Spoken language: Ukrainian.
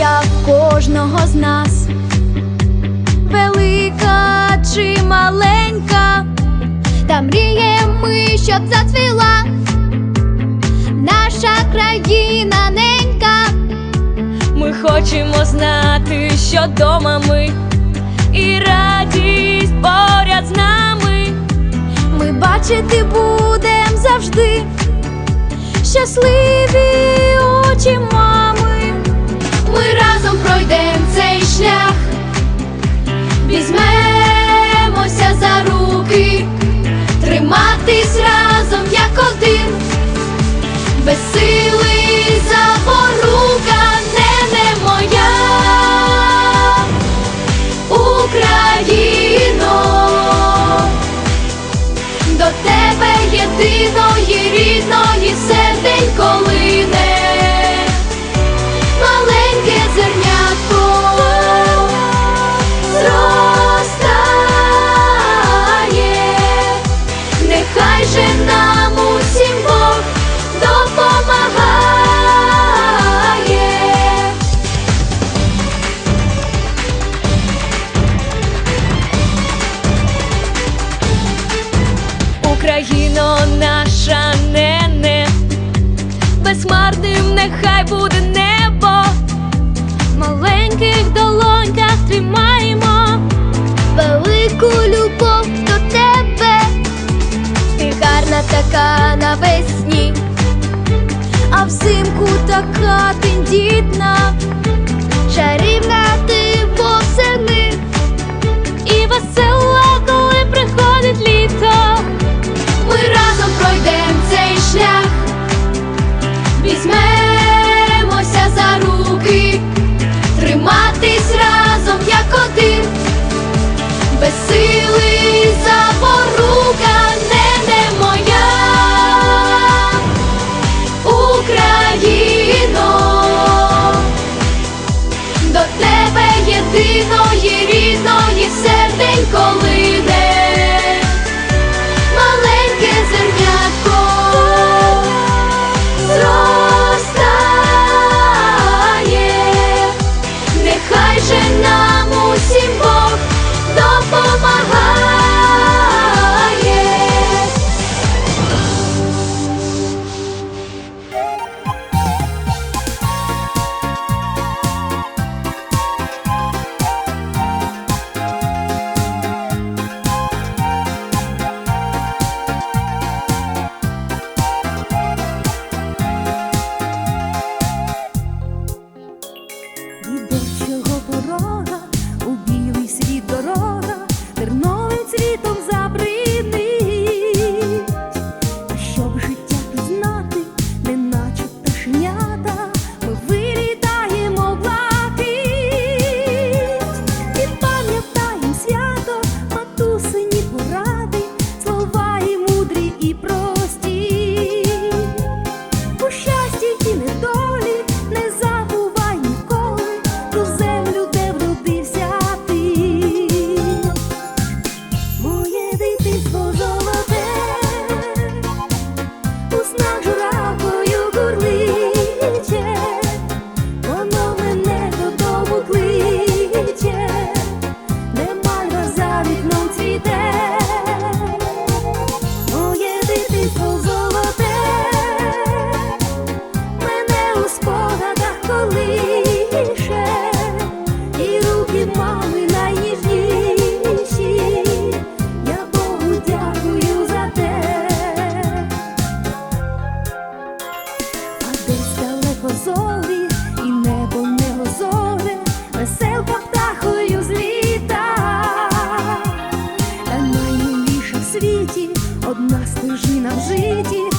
Я в кожного з нас, велика чи маленька, та мріємо ми, щоб зацвіла наша країна ненька. Ми хочемо знати, що дома ми і радість поряд з нами. Ми бачити будем завжди щасливі очі. єдиної, рідної серденько. нам в.